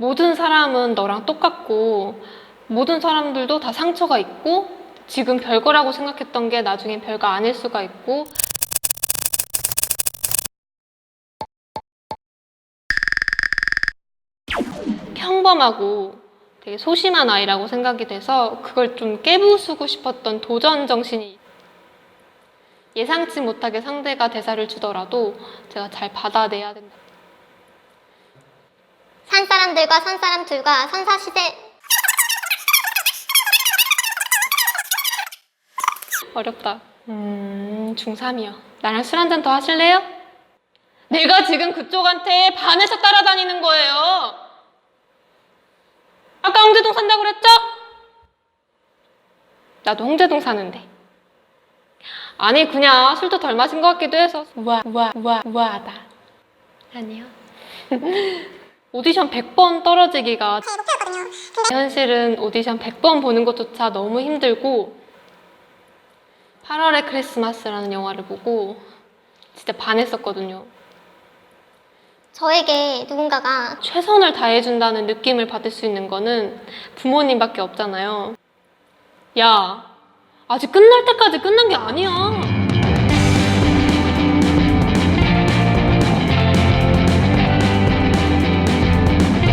모든 사람은 너랑 똑같고 모든 사람들도 다 상처가 있고 지금 별거라고 생각했던 게 나중엔 별거 아닐 수가 있고 평범하고 되게 소심한 아이라고 생각이 돼서 그걸 좀 깨부수고 싶었던 도전 정신이 예상치 못하게 상대가 대사를 주더라도 제가 잘 받아내야 된다. 산 사람들과 산 사람 둘과 선사 시대 어렵다. 음, 중3이요. 나랑 술 한잔 더 하실래요? 내가 지금 그쪽한테 반해서 따라다니는 거예요. 아까 홍제동 산다고 그랬죠? 나도 홍제동 사는데. 아니, 그냥 술도 덜 마신 것 같기도 해서. 우와, 우와, 우와, 우와하다. 아니요. 오디션 100번 떨어지기가 현실은 오디션 100번 보는 것조차 너무 힘들고 8월의 크리스마스라는 영화를 보고 진짜 반했었거든요. 저에게 누군가가 최선을 다해준다는 느낌을 받을 수 있는 거는 부모님밖에 없잖아요. 야, 아직 끝날 때까지 끝난 게